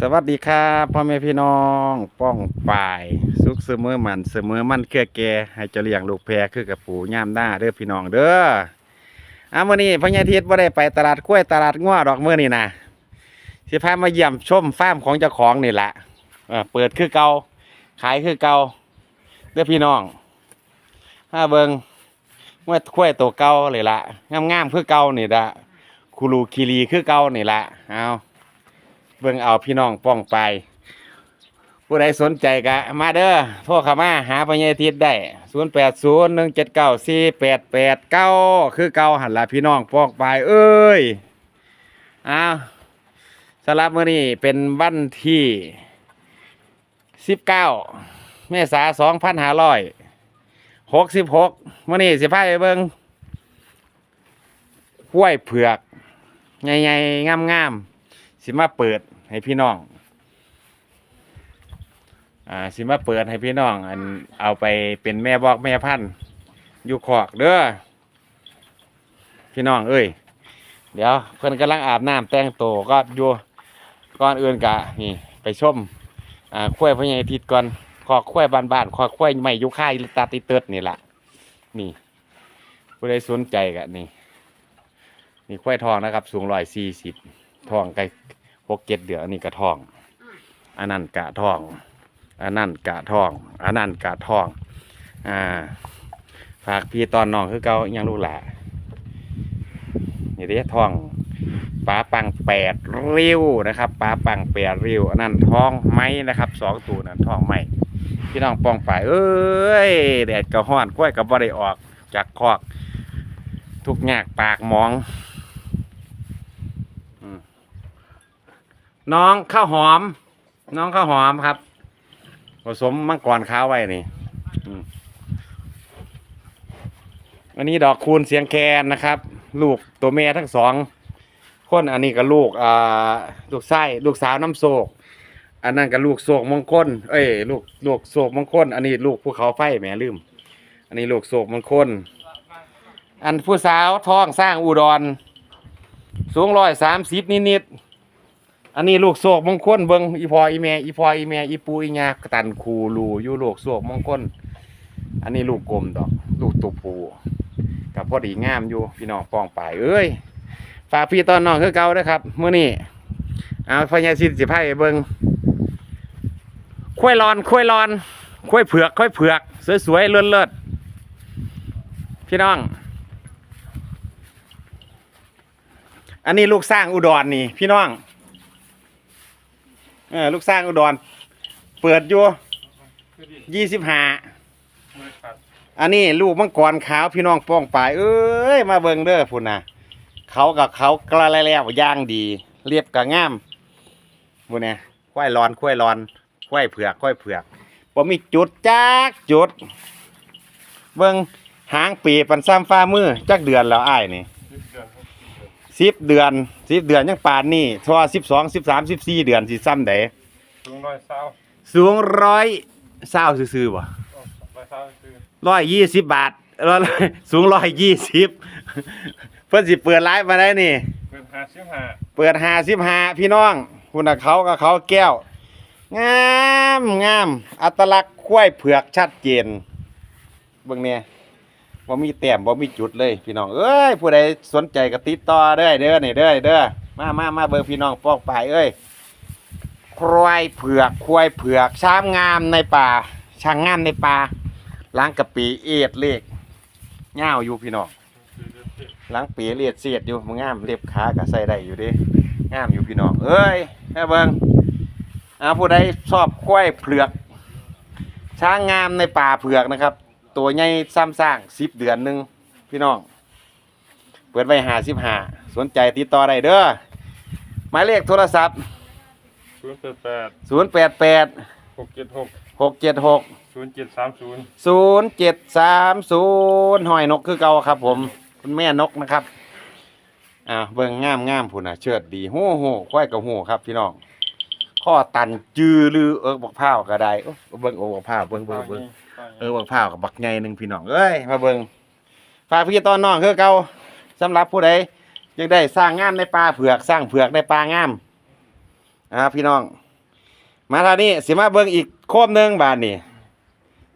สวัสดีครับพ่อแม่พี่น้องป้องป่ายสุขเสมอมันเสมอมันเกือแกให้เจะเลี้ยงลูกแพรคือกับปู่ย่ามหน้าเด้อพี่น้องเด้ออะมื้อนี้พ่อใหญ่ทิศบ่ได้ไปตลาดกล้วยตลาดง้อดอกเมื้อนี้นะสิพามาเยี่ยมชมฟาร์มของเจ้าของนี่แหละเออเปิดคือเกาขายคือเกาเด้อพี่น้องถ้าเบิ่งว่ากล้วยตัวเก่าเลยล่ะงามๆคือเก่านี่ละคูรูคีรีคือเก่านี่ละเอา เบิ่งเอาพี่น้องป้องไป ผู้ใดสนใจก็มาเด้อโทรเข้ามาหาปัญญาทิตได้0 8 0 1 7 9 4 8 8 9คือเก่าหันละพี่น้องป้องไปเอ้ยอ้าวสำหรับมื้อนี้เป็นวันที่19เมษายน2566มื้อนี้สิพาไปเบิ่งห้วยเผือกใหญ่ๆงามๆสิมาเปิด ให้พี่น้อง อ่าสิมาเปิดให้พี่น้อง อันเอาไปเป็นแม่บอกแม่พันธุ์อยู่ขอกเด้อพี่น้องเอ้ยเดี๋ยวเพิ่อนกำลังอาบน้ำแต่งตัวก็อยู่ก่อนอื่นกะนี่ไปชมอ่าคุ้วยพญาทิตก่อนขอกคุ้วยบ้านๆขอกคุ้วยไม่ยุค่ายตาติเติดนี่แหละนี่ผู้ใดสนใจกะนี่นี่คุ้วยทองนะครับ สูงร้อยสี่สิบทองไก่ หกเจ็ดเดือนอันนี้กระทอง อันนั้นกะทอง อันนั้นกะทอง อันนั้นกะทอง อ่า ฝากพี่ตอนน้องคือเก่ายังรู้แหละนี่เด้ทองปลาปังแปดริ้วนะครับปลาปังแปดริ้วอันนั้นทองไม้นะครับสองตัวนั้นทองไม้พี่น้องปองไปเอ้ยแดดกระห้อนกล้วยกับ่ได้ออกจากคอก ทุกแงกปากมอง น้องข้าวหอม น้องข้าวหอมครับ ผสมมังกรข้าวไว้นี่อันนี้ดอกคูณเสียงแคนนะครับ ลูกตัวเมียทั้งสองคนอันนี้ก็ลูกอ่าลูกไส้ลูกสาวน้ำโศก อันนั้นก็ลูกโศกมงคลเอ้ยลูกลูกโศกมงคลอันนี้ลูกภูเขาไฟแหมลืม อันนี้ลูกโศกมงคลอันผู้สาวท้องสร้างอุดร สูงร้อยสามสิบนิดๆ อันนี้ลูกโศกมงคลเบิงอีพออีแม่อีพออีแม่อีปูอีญากตันคูรูอยู่ลูกโศกมงคลอันนี้ลูกกลมดอก ลูกตัวปูกับพอดีงามอยู่พี่น้องป้องปลายเอ้ยฝากพี่ตอนน้องคือเก่าด้อครับเมื้อนี้เอาพญาสิทธิ์สิไพ่เบิงคุ้วยรอนคุ้วยรอนคุ้วยเผือกคุ้วยเผือก สวยๆเลิศๆพี่น้อง อันนี้ลูกสร้างอุดรนี่พี่น้อง เออลูกสร้างอุดร เปิดอยู่ยี่สิบห้าอันนี้ลูกมังกรขาวพี่น้องป้องปลายเอ้ยมาเบิ่งเด้อพุ่นนะเขากับเขากระไรแล้วย่างดี เรียบกับง่ามพุ่นเนี่ยควายร้อนควายร้อนควายเผือกควายเผือกบ่มีจุดจักจุด เบิ่งหางปีปันซ้ำฟ้ามือจักเดือนแล้วอ้ายนี่ สิบเดือนสิบเดือนยังปานนี่ทอสิบสองสิบสามสิบสี่เดือนสิซ้ำไดสูงร้อยเศร้าสูงร้อยเศร้าซื่อๆบ่ร้อยเศร้าคือร้อยยี่สิบบาทร้อยสูงร้อยยี่สิบเพิ่นสิเปิดไลฟ์มาได้นี่ เป็นห้าสิบห้าเปิดห้าสิบห้าพี่น้องคุณน่ะเขากับเขาแก้ว งามงามอัตลักษณ์ควายเผือกชัดเจนเบิ่งเนี่ย บ่มีแต้มบ่มีจุดเลยพี่น้องเอ้ยผู้ใดสนใจก็ติดต่อเด้อเด้อนี่เด้อเด้อมามามาเบิ่งพี่น้องปอกไปเอ้ยควายเผือกควายเผือกช้างงามในป่าช้างงามในป่าล้างกะปิเอ็ดเลขเง่าอยู่พี่น้องล้างปีเลียดเสียดอยู่มันงามเรียบขาก็ใส่ได้อยู่ดิงามอยู่พี่น้องเอ้ยแม่เบิงอาผู้ใดชอบควายเผือก ช้างงามในป่าเผือกนะครับ ตัวใหญ่ซ้ำสร้างสิบเดือนหนึ่งพี่น้อง เปิดไว้หาสิบหาสนใจติดต่อได้เด้อหมายเลขโทรศัพท์ ศูนย์แปดแปดศูนย์แปดแปดหกเจ็ดหกหกเจ็ดหกศูนย์เจ็ดสามศูนย์ศูนย์เจ็ดสามศูนย์หอยนกคือเก่าครับผม คุณแม่นกนะครับ อ่าเบิ่งงามงามพุ่นน่ะ เชิดดีโหโหควายกับโหครับพี่น้องข้อตันจือลือเอิกบักพร้าวก็ได้โอ้เบิ่งโอ้บักพร้าวเบิ่งเบิ่งเบิ่ง เออบักพร้าวกับบักใหญ่หนึ่งพี่น้องเอ้ยมาเบิ่งฝากพี่ตอนน้องคือเก่าสำหรับผู้ใดอยากได้สร้างงามในป่าเผือกสร้างเผือกในป่างามอ่าพี่น้อง มาทางนี้สิมาเบิ่งอีกโคมหนึ่งบาดนี่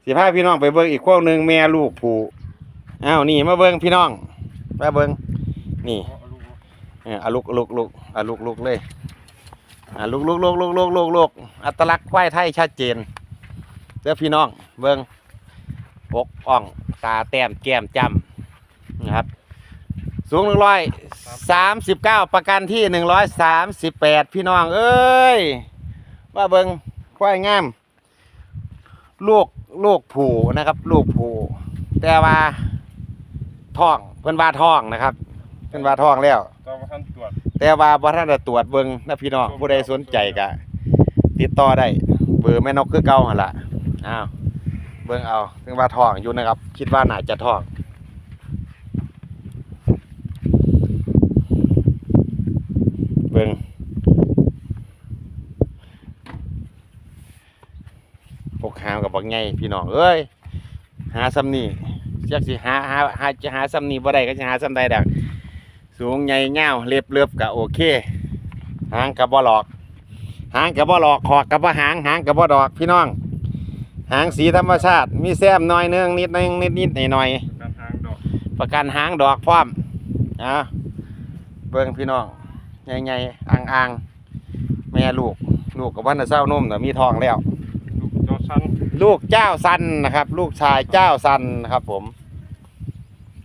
สิพาพี่น้องไปเบิ่งอีกโคมหนึ่งแม่ลูกผูอ้าวนี่มาเบิ่งพี่น้องมาเบิ่งนี่เอาลูกลูกลุกลุกเอาลุกลุกเลยอ่าลุกลุกลุกลุกลุกลุกลุกอัตลักษณ์ควายไทยชัดเจน ด้อพี่น้องเบิ่งปกอ่องตาแต้มแก้มจำนะครับ สูงหนึ่งร้อยสามสิบเก้าประกันที่หนึ่งร้อยสามสิบแปดพี่น้อง เอ้ยว่าเบิงควายงาม ลูกลูกผูนะครับ ลูกผูแต่ว่าท้องเพิ่นว่าท้องนะครับเพิ่นว่าท้องแล้วต่อมาท่านตรวจ แต่ว่าบ่ทันได้ตรวจเบิ่งนะพี่น้องผู้ใดสนใจก็ติดต่อได้ เบอร์แม่นกคือเก่าหั่นล่ะ อ้าวเบิ่งเอาถึงว่าท้องอยู่นะครับ คิดว่าน่าจะท้องเบิ่งพวกหามกับบักไงพี่น้องเอ้ยหาซ้ำนี่จักสิหาหาหาจะหาซ้ำนี่บ่ได้ก็จะหาซ้ำใดดักสูงใหญ่เงาวเล็บเลือบก็โอเคหางกับบ่หลอก หางกับบ่หลอกขอกกับบ่หางหางกับบ่ดอกพี่น้อง หางสีธรรมชาติ มีแซมหน่อยหนึงนิดนึงนิดนิดหน่อยหน่อยๆการทางดอกประกันหางดอกพร้อมอะเบิ่งพี่น้องใหญ่ๆอ่างๆแม่ลูกลูกกับวันเศร้านมแต่มีทองแล้ว ลูกเจ้าชั้นลูกเจ้าสันนะครับ ลูกชายเจ้าสันนะครับ ผม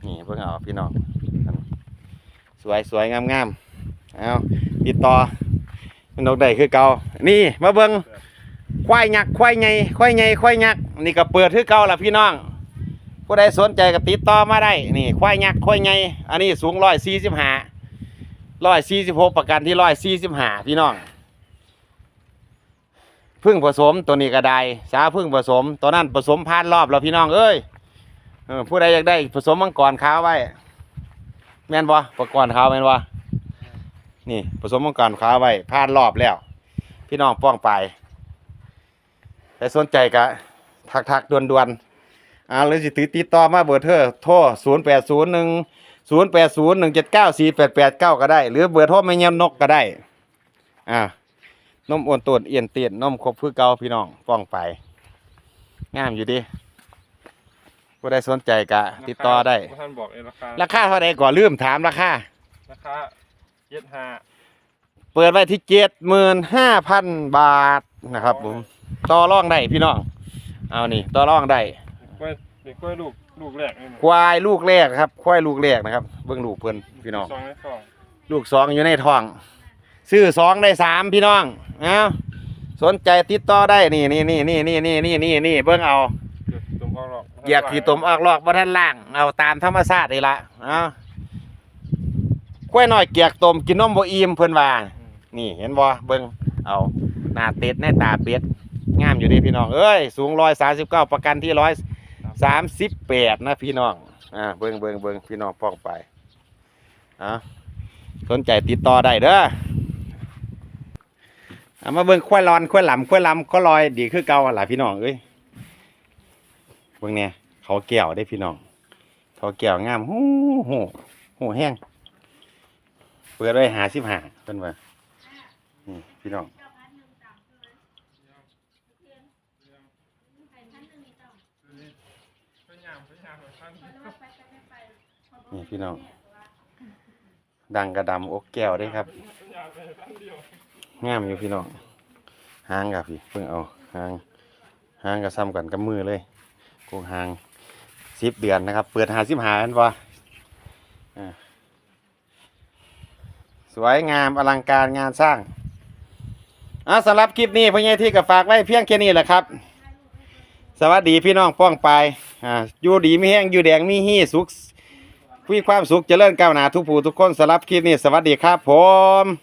นี่เพิ่งเอาพี่น้องสวยสวยงามงามๆเอาติดต่อเป็นนกใดคือเก่านี่มาเบิ่ง ควายยักควายใหญ่ควายใหญ่ควายยักนี่ก็เปิดคือเก่าละพี่น้อง ผู้ใดสนใจก็ติดต่อมาได้ นี่ควายยักควายใหญ่อันนี้สูงร้อยสี่สิบห้าร้อยสี่สิบหกประกันที่ร้อยสี่สิบห้าพี่น้องพึ่งผสมตัวนี้ก็ได้สาพึ่งผสมตัวนั้นผสมพันรอบแล้วพี่น้องเอ้ยผู้ใดอยากได้ผสมมังกรขาวไว้แม่นบ่ประกรขาวแม่นบ่นี่ผสมมังกรขาวไว้พานรอบแล้ว พี่น้องป้องไป แต่สนใจก็ทักทักๆด่วนๆอ่าหรือสิติดติดต่อมาเบอร์เธอโทรศูนย์แปดศูนย์หนึ่งศูนย์แปดศูนย์หนึ่งเจ็ดเก้าสี่แปดแปดเก้าก็ได้ หรือเบอร์โทรไม่เงียบนกก็ได้ อ่านมอ้วนตัวเอียนเตียนนมครบคือเก่าพี่น้องป้องไปงามอยู่ดิผู้ใดสนใจก็ติดต่อได้ ท่านบอกเองราคา ราคาเท่าใดก่อนลืมถามราคา ราคาเจ็ดห้าเปิดไว้ที่เจ็ดหมื่นห้าพันบาทนะครับผม ต่อรองได้พี่น้อง เอานี่ต่อรองได้กล้วยเด็กกล้วยลูกลูกแรกนี่ควายลูกแรกครับ ควายลูกแรกนะครับเบิ่งลูกเพิ่นพี่น้อง สองในสองลูกสองอยู่ในท้องซื้อสองได้สามพี่น้องเอาสนใจติดต่อได้นี่นี่นี่นี่นี่นี่นี่นี่นี่เบิ่งเอาเกือบตุ่มออกหรอกอยากขี่ตมออกลอกบ่ทันล่าง เอาตามธรรมชาตินี่ละเอากล้วยน้อยเกียกตมกินนมบ่อิ่มเพิ่นว่านี่เห็นบ่เบิ่งเอาหน้าเป็ดในตาเป็ด งามอยู่ดีพี่น้องเอ้ยสูงร้อยสามสิบเก้าประกันที่ร้อยสามสิบแปดนะพี่น้องอ่าเบิงเบิงเบิงพี่น้องป้องไปอ่าสนใจติดต่อได้เด้อเอามาเบิ่งควายรอนควายหลำควายลำก็ลอยดีคือเก่าหล่ะพี่น้องเอ้ยเบิ่งเนี่ยเขาแก้วได้พี่น้องเขาแก้วงามหูหูหูแห้งเปิดไว้หาสิบหาเพิ่นว่าพี่น้อง นี่พี่น้องดังกระดำอกแก้วได้ครับงามอยู่พี่น้องหางกับพี่เพิ่งเอาหางหางกับซ้ำกันกับมือเลยกูหางสิบเดือนนะครับ เปิดหาสิบหาอันวะสวยงามอลังการงานสร้างอะสำหรับคลิปนี้พ่อใหญ่ที่กับฝากไว้เพียงแค่นี้แหละครับ สวัสดีพี่น้องป้องไป อ่าอยู่ดีไม่แห้งอยู่แดงมีฮี่สุขมีความสุขเจริญก้าวหน้าทุกผู้ทุกคนสำหรับคลิปนี้สวัสดีครับผม